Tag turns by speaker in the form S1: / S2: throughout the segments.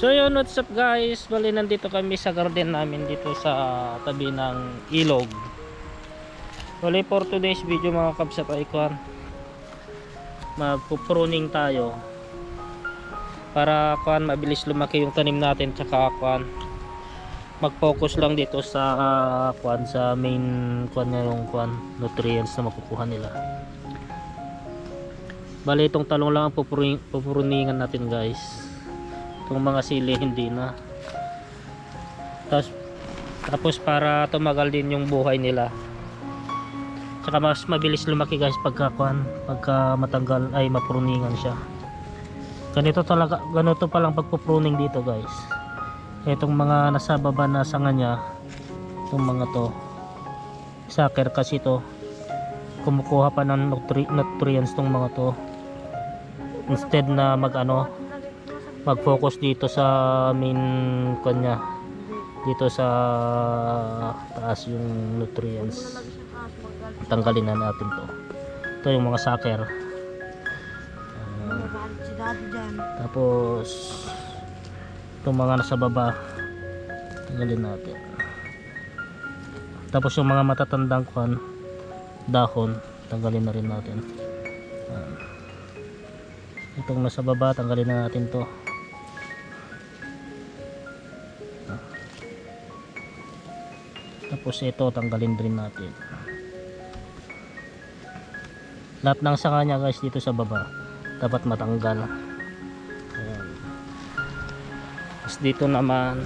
S1: So yun, what's up guys? Bali nandito kami sa garden namin dito sa tabi ng ilog. Bali for today's video mga kabs at icon. Magpupruning tayo. Para kuan mabilis lumaki yung tanim natin tsaka kuan mag-focus lang dito sa ah, kuan sa main kuan yung kuan nutrients na makukuha nila. Bali itong talong lang ang pupuruning, pupuruningan natin guys itong mga sili hindi na. Tapos, tapos para tumagal din yung buhay nila. Tsaka mas mabilis lumaki guys pagka pagka matanggal ay mapuruningan siya. Ganito talaga ganito pa lang pagpupruning dito guys. Itong mga nasa baba na sanga niya itong mga to saker kasi to kumukuha pa ng nutri nutrients tong mga to. Instead na mag ano mag-focus dito sa main kanya dito sa taas yung nutrients. Tanggalin na natin to. Ito yung mga sucker.
S2: Dyan.
S1: tapos itong mga nasa baba tanggalin natin. Tapos yung mga matatandang kwan dahon tanggalin na rin natin. Ayan. itong nasa baba tanggalin na natin to tapos ito tanggalin din natin. Lahat ng sanga niya guys dito sa baba dapat matanggal. Ayan. tapos dito naman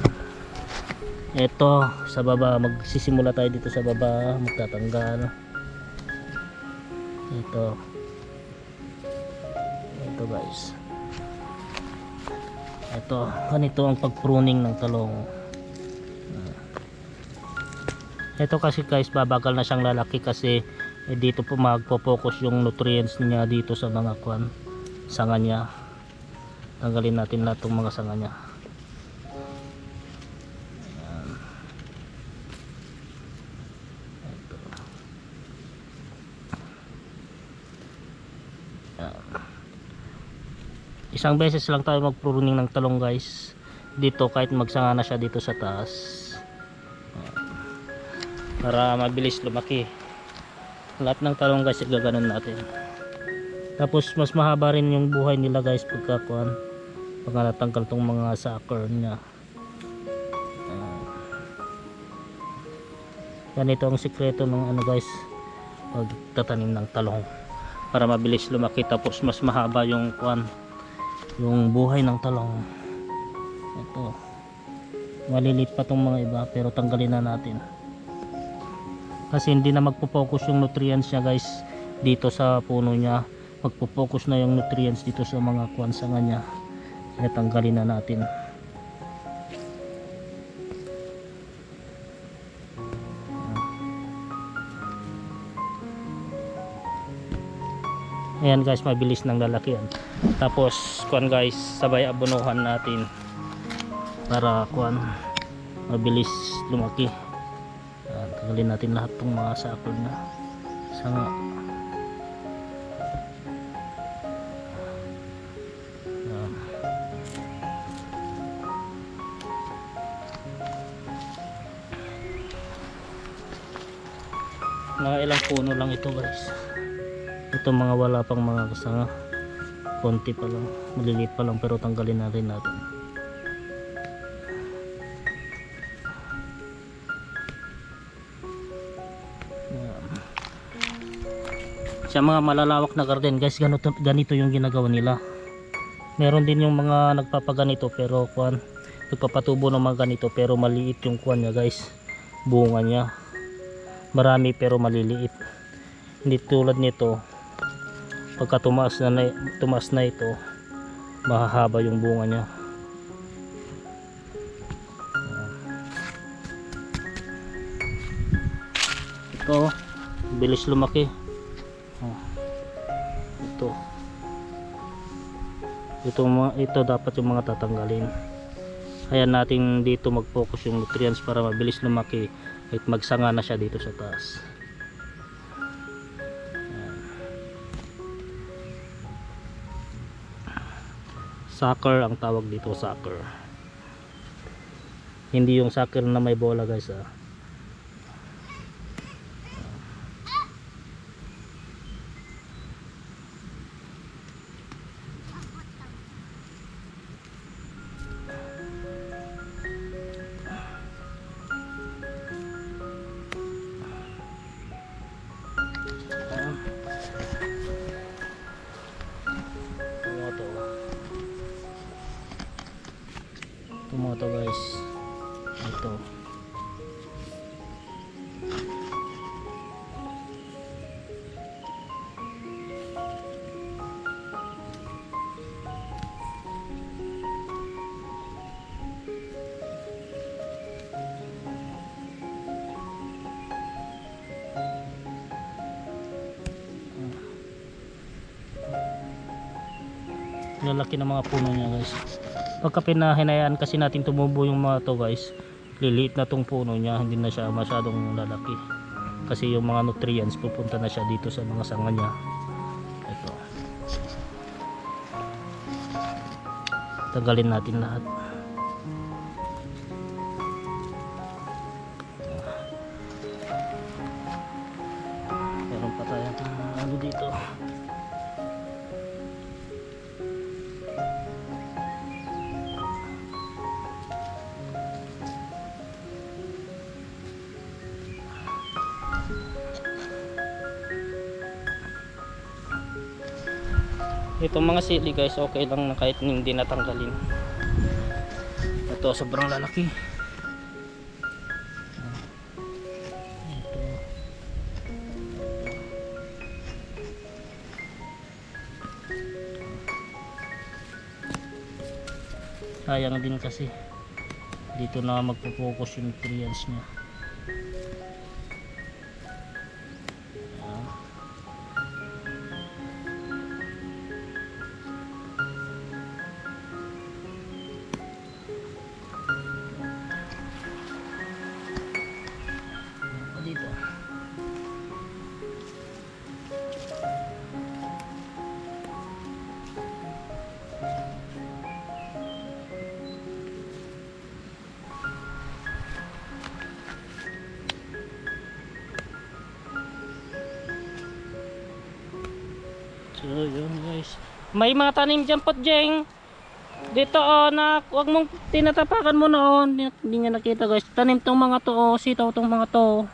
S1: ito sa baba magsisimula tayo dito sa baba magtatanggal. Ito ito guys. Ito ganito ang pagpruning ng talong ito kasi guys babagal na siyang lalaki kasi eh, dito po magpo-focus yung nutrients niya dito sa mga kwan sanga niya. Tanggalin natin lahat ng mga sanga niya. Isang beses lang tayo mag-pruning ng talong guys. Dito kahit magsanga na siya dito sa taas para mabilis lumaki. Lahat ng talong guys gaganon natin. Tapos mas mahaba rin yung buhay nila guys pagka kuan pagka natanggal tong mga sucker niya. Ayan. ganito ang sikreto ng ano guys pagtatanim ng talong. Para mabilis lumaki tapos mas mahaba yung kuan yung buhay ng talong. Ito. Malilit pa tong mga iba pero tanggalin na natin kasi hindi na magpo-focus yung nutrients niya guys dito sa puno niya. Magpo-focus na yung nutrients dito sa mga kwansanga niya kaya tanggalin na natin. Ayan guys mabilis ng lalaki yan tapos kuan guys sabay abunuhan natin para kuan mabilis lumaki tanggalin natin lahat ng mga sakol na. Sanga Ayan. mga ilang puno lang ito guys. Ito mga wala pang mga kasanga konti pa lang. Maliliit pa lang pero tanggalin na rin natin sa mga malalawak na garden guys ganito, ganito yung ginagawa nila. Meron din yung mga nagpapaganito pero kuan nagpapatubo ng mga ganito pero maliit yung kuan niya guys. Bunga niya. Marami pero maliliit. Hindi tulad nito pagka tumaas na, tumaas na ito mahahaba yung bunga niya. Ito bilis lumaki ito, ito dapat yung mga tatanggalin. Kaya natin dito mag focus yung nutrients para mabilis lumaki at magsanga na siya dito sa taas. Sucker ang tawag dito sucker. Hindi yung soccer na may bola guys ah. Lalaki ng mga puno niya guys. Pagka pinahinayaan kasi natin tumubo yung mga to guys liliit na tong puno niya hindi na siya masyadong lalaki. Kasi yung mga nutrients pupunta na siya dito sa mga sanga niya. Ito. Tagalin natin lahat itong mga sili guys okay lang na kahit hindi natanggalin. Ito sobrang lalaki. Sayang din kasi. Dito na magpo-focus yung nutrients niya So yun guys. May mga tanim dyan pot Jeng. Dito oh na wag mong tinatapakan mo noon. Hindi hindi niya nakita guys. Tanim tong mga to oh, sitaw tong mga to.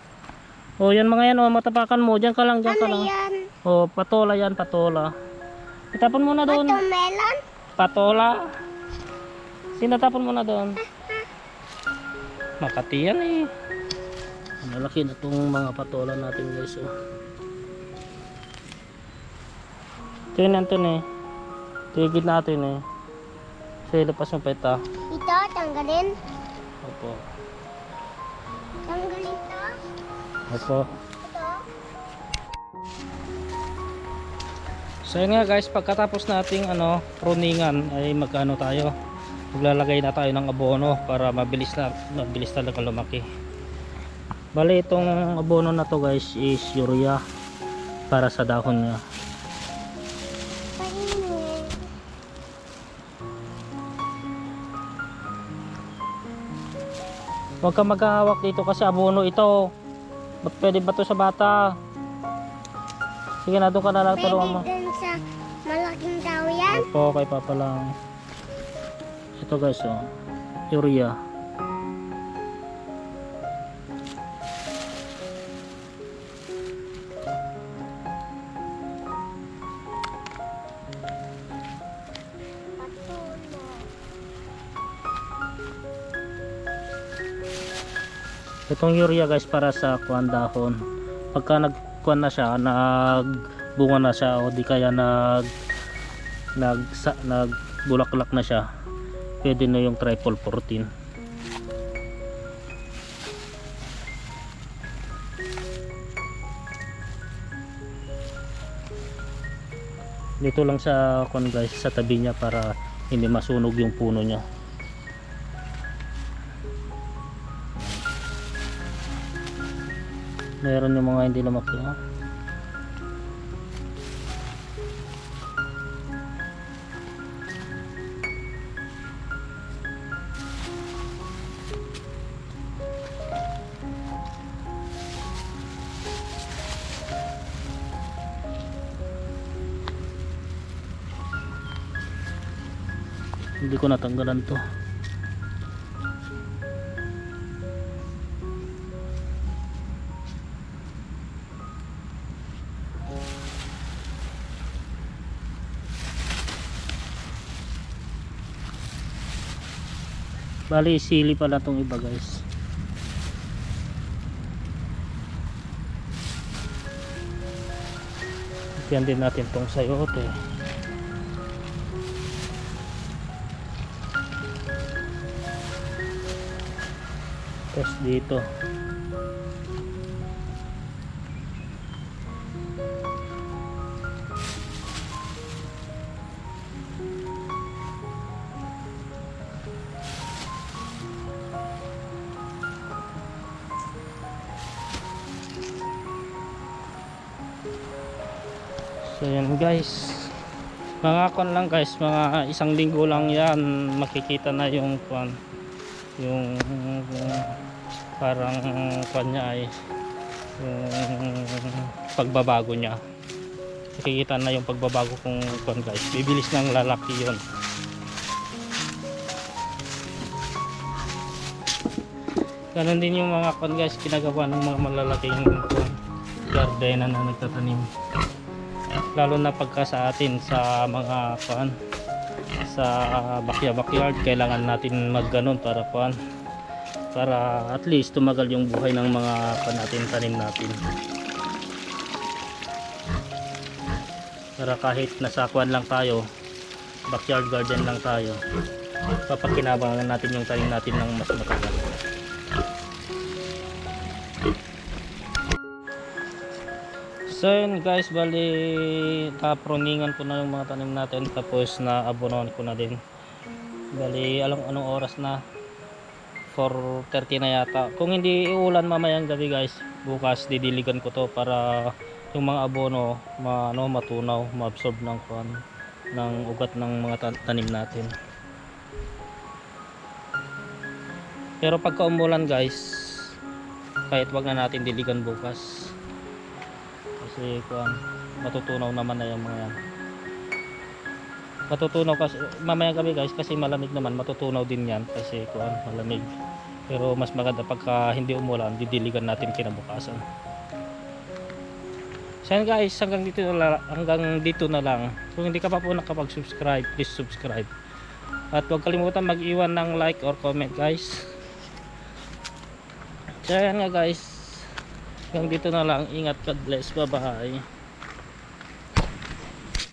S1: Oh yan mga yan oh, matapakan mo. Diyan ka lang, diyan ka
S2: Ano
S1: lang.
S2: yan?
S1: Oh, patola yan, patola. Itapon mo na doon.
S2: Watermelon?
S1: Patola. Sinatapon mo na doon. Makati yan eh. Malaki na itong mga patola natin guys. Oh. Ito yun natin eh. Tigid natin eh. Sige, lapas mo pa ito.
S2: Tanggalin.
S1: Opo.
S2: Tanggalin to.
S1: Opo.
S2: Ito.
S1: So yun nga guys, pagkatapos nating ano, pruningan ay magano tayo. Maglalagay na tayo ng abono para mabilis na mabilis talaga lumaki. Bali itong abono na to guys is urea para sa dahon niya. Huwag ka maghahawak dito kasi abono ito. Ba't pwede ba to sa bata? Sige na doon ka na lang
S2: Pwede
S1: tulungan mo.
S2: dun sa malaking tao yan.
S1: Opo, kay Papa lang. Ito guys, oh. Urea. Itong urea guys para sa kuan dahon. Pagka nagkuan na siya, nagbunga na siya o di kaya nag nag sa, nagbulaklak na siya. Pwede na yung triple 14. Dito lang sa kuan guys sa tabi niya para hindi masunog yung puno niya. meron yung mga hindi lumaki ha? Hindi ko natanggalan to. Bali sili pala tong iba guys Yan din natin tong sayote. Tapos dito. So yan guys. Mga kon lang guys, mga isang linggo lang yan makikita na yung kwan yung, yung parang kwan niya ay yung pagbabago niya. Makikita na yung pagbabago kung kwan guys. Bibilis ng lalaki yun. Ganon din yung mga kwan guys, ginagawa ng mga malalaking kwan, gardena na nagtatanim lalo na pagka sa atin sa mga kuan sa bakya backyard kailangan natin magganon para kuan para at least tumagal yung buhay ng mga kuan natin tanim natin. Para kahit nasa kuan lang tayo backyard garden lang tayo papakinabangan natin yung tanim natin ng mas matagal So yun guys, bali taproningan ko na yung mga tanim natin tapos na abonon ko na din. Bali alam anong oras na 4.30 na yata. Kung hindi uulan mamayang gabi guys, bukas didiligan ko to para yung mga abono ma, ano, matunaw, maabsorb ng kuan ng ugat ng mga tan- tanim natin. Pero pagka umulan guys, kahit wag na natin diligan bukas kasi kuan matutunaw naman na yung mga yan. Matutunaw kasi mamaya gabi guys kasi malamig naman matutunaw din yan kasi kuan malamig. Pero mas maganda pagka hindi umulan didiligan natin kinabukasan. So yan guys hanggang dito na lang, hanggang dito na lang. Kung hindi ka pa po nakapag-subscribe please subscribe. At huwag kalimutan mag-iwan ng like or comment guys. So yan nga guys hanggang dito na lang. Ingat. God bless. Bye bye